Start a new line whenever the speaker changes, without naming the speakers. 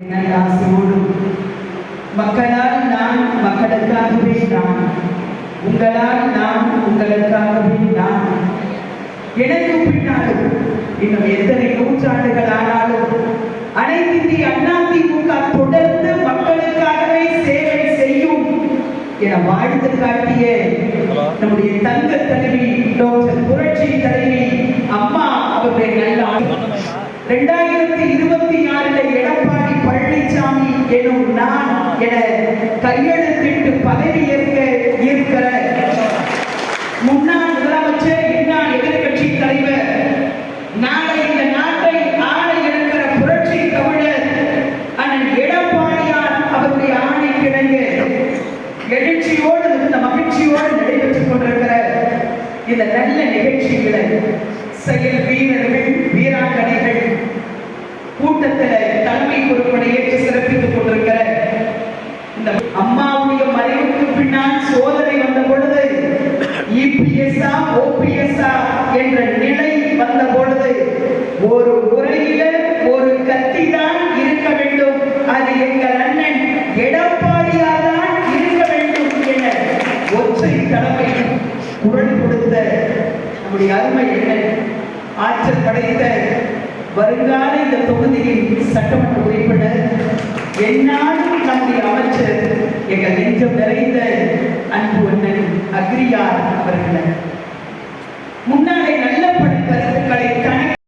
ஆசையோடும் மக்களால் நான் மக்களுக்காகவே நான் உங்களால் நான் உங்களுக்காகவே நான். எனக்கு பின்னாலும் இன்னும் எத்தனை நூற்றாண்டுகள் ஆனாலும் அனைத்து அண்ணா திமுக தொடர்ந்து மக்களுக்காகவே சேவை செய்யும் என வாழ்த்து காட்டிய நம்முடைய தங்க தலைவி டாக்டர் புரட்சி தலைவி அம்மா அவருடைய நல்ல ஆண்டு பழனிசாமி நான் என கையெழுத்திட்டு பதவி ஏற்க இருக்கிற முன்னாள் முதலமைச்சர் இன்னாள் எதிர்கட்சி தலைவர் நாளை இந்த நாட்டை ஆள இருக்கிற புரட்சி தமிழர் அண்ணன் எடப்பாடியார் அவருடைய ஆணை கிடங்க எழுச்சியோடு இந்த மகிழ்ச்சியோடு நடைபெற்றுக் கொண்டிருக்கிற இந்த நல்ல நிகழ்ச்சிகளை செயல் வீரர்கள் வீராங்கனைகள் கூட்டத்தில் தலைமை பொறுப்பனை ஏற்று ஓபிஎஸ்ஆ என்ற நிலை வந்த பொழுது ஒரு உரையில ஒரு கத்தி தான் இருக்க வேண்டும். அது எங்கள் அண்ணன் எடப்பாடியார் தான் இருக்க வேண்டும் என ஒற்றை தலைமையில் குரல் கொடுத்த நம்முடைய அருமை என்ன ஆற்றல் படைத்த வருங்கால இந்த தொகுதியின் சட்டமன்ற உறுப்பினர் என்னால்